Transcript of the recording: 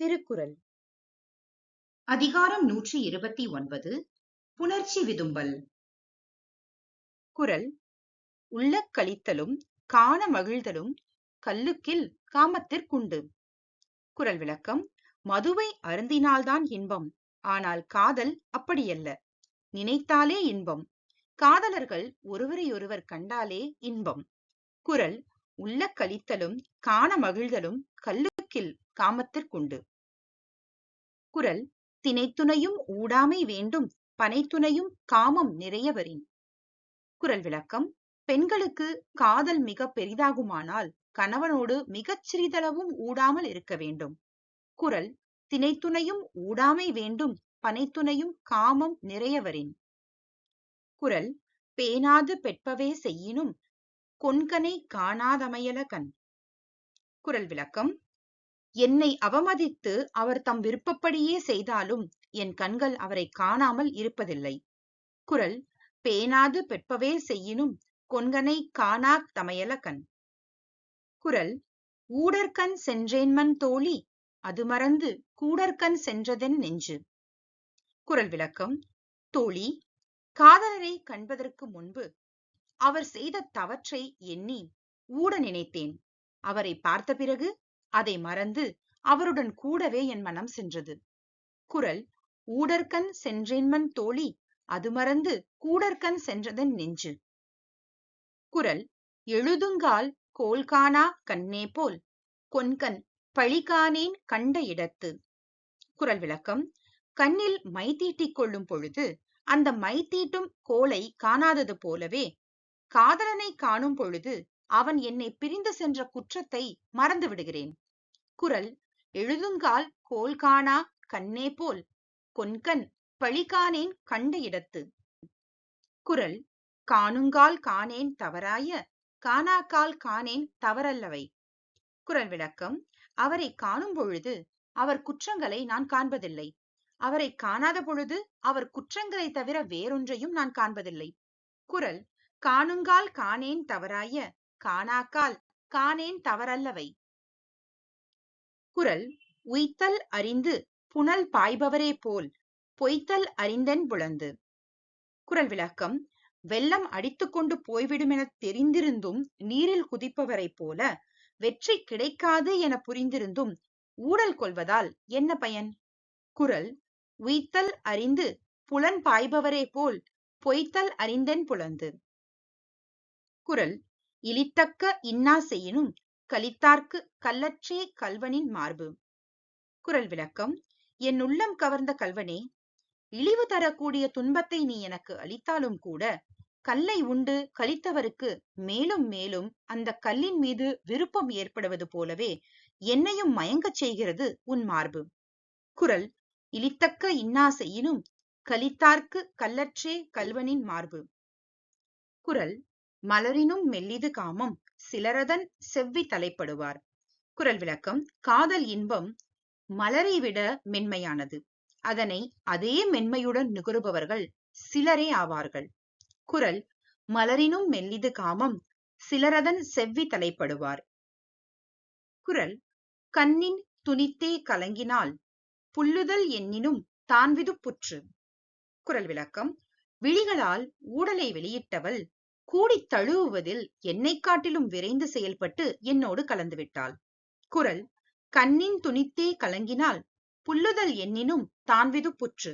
திருக்குறள். அதிகாரம் நூற்றி இருபத்தி ஒன்பது புணர்ச்சி விதும்பல். குரல் உள்ள கழித்தலும் காண மகிழ்தலும் கல்லுக்கில் காமத்திற்குண்டு. குரல் விளக்கம் மதுவை அருந்தினால்தான் இன்பம் ஆனால் காதல் அப்படியல்ல. நினைத்தாலே இன்பம். காதலர்கள் ஒருவரையொருவர் கண்டாலே இன்பம். குரல் உள்ள கழித்தலும் காண மகிழ்தலும் கல்லுக்கில் காமத்திற்குண்டு குறள் திணைத்துணையும் ஊடாமை வேண்டும் பனைத்துணையும் காமம் நிறையவரின். குறள் விளக்கம் பெண்களுக்கு காதல் மிக பெரிதாகுமானால் கணவனோடு மிகச் சிறிதளவும் ஊடாமல் இருக்க வேண்டும். குறள் திணைத்துணையும் ஊடாமை வேண்டும் பனைத்துணையும் காமம் நிறையவரின். குறள் பேணாது பெட்பவே செய்யினும் கொன்கனை காணாதமையல கண். குறள் விளக்கம் என்னை அவமதித்து அவர் தம் விருப்பப்படியே செய்தாலும் என் கண்கள் அவரை காணாமல் இருப்பதில்லை. குறள் பேணாது பெட்பவே செய்யினும் கொன்கனை காணா தமையல கண் குறள் ஊடற்கண் சென்றேன்மன் தோழி அது மறந்து கூடற்கண் சென்றதென் நெஞ்சு. குறள் விளக்கம் தோழி காதலரை கண்பதற்கு முன்பு அவர் செய்த தவற்றை எண்ணி ஊட நினைத்தேன். அவரை பார்த்த பிறகு அதை மறந்து அவருடன் கூடவே என் மனம் சென்றது. குரல் ஊடற்கண் சென்றேன்மன் தோழி அது மறந்து கூடற்கண் சென்றதன் நெஞ்சு குரல் எழுதுங்கால் கோல்கானா கண்ணே போல் கொன்கண் பழிகானேன் கண்ட இடத்து குரல் விளக்கம் கண்ணில் மை தீட்டிக் கொள்ளும் பொழுது அந்த மை தீட்டும் கோலை காணாதது போலவே காதலனை காணும் பொழுது அவன் என்னை பிரிந்து சென்ற குற்றத்தை மறந்து விடுகிறேன் குரல் எழுதுங்கால் கோல் காணா கண்ணே போல் கொன்கண் பழிகானேன் கண்ட இடத்து குரல் காணுங்கால் காணேன் தவறாய காணாக்கால் காணேன் தவறல்லவை குரல் விளக்கம் அவரை காணும் பொழுது அவர் குற்றங்களை நான் காண்பதில்லை. அவரை காணாத பொழுது அவர் குற்றங்களை தவிர வேறொன்றையும் நான் காண்பதில்லை குரல் காணுங்கால் காணேன் தவறாய காணாக்கால் காணேன் தவறல்லவை. குறள் உய்த்தல் அறிந்து புனல் பாய்பவரே போல் பொய்த்தல் அறிந்தென் புலந்து. குறள் விளக்கம் வெள்ளம் அடித்துக்கொண்டு என தெரிந்திருந்தும் நீரில் குதிப்பவரைப் போல வெற்றி கிடைக்காது என புரிந்திருந்தும் ஊடல் கொள்வதால் என்ன பயன்? குறள் உய்த்தல் அறிந்து புலன் பாய்பவரே போல் பொய்த்தல் அறிந்தென் புலந்து. குறள் இழித்தக்க இன்னா செய்யினும் கலித்தார்க்கு கல்லற்றே கல்வனின் மார்பு. குரல் விளக்கம் என் உள்ளம் கவர்ந்த கல்வனே இழிவு தரக்கூடிய துன்பத்தை நீ எனக்கு அளித்தாலும் கூட கல்லை உண்டு கழித்தவருக்கு மேலும் மேலும் அந்த கல்லின் மீது விருப்பம் ஏற்படுவது போலவே என்னையும் மயங்கச் செய்கிறது உன் மார்பு. குரல் இழித்தக்க இன்னா செய்யினும் கலித்தார்க்கு கல்லற்றே கல்வனின் மார்பு குரல் மலரினும் மெல்லிது காமம் சிலரதன் செவ்வி தலைப்படுவார். குரல் விளக்கம் காதல் இன்பம் மலரை விட மென்மையானது. அதனை அதே மென்மையுடன் நுகருபவர்கள் சிலரே ஆவார்கள். குரல் மலரினும் மெல்லிது காமம் சிலரதன் செவ்வி தலைப்படுவார். குரல் கண்ணின் துணித்தே கலங்கினால் புல்லுதல் எண்ணினும் தான்விது புற்று. குரல் விளக்கம் விழிகளால் ஊடலை வெளியிட்டவள் கூடித் தழுவுவதில் என்னை காட்டிலும் விரைந்து செயல்பட்டு என்னோடு கலந்துவிட்டாள் குரல் கண்ணின் துணித்தே கலங்கினால் புல்லுதல் எண்ணினும் தான்விது புற்று.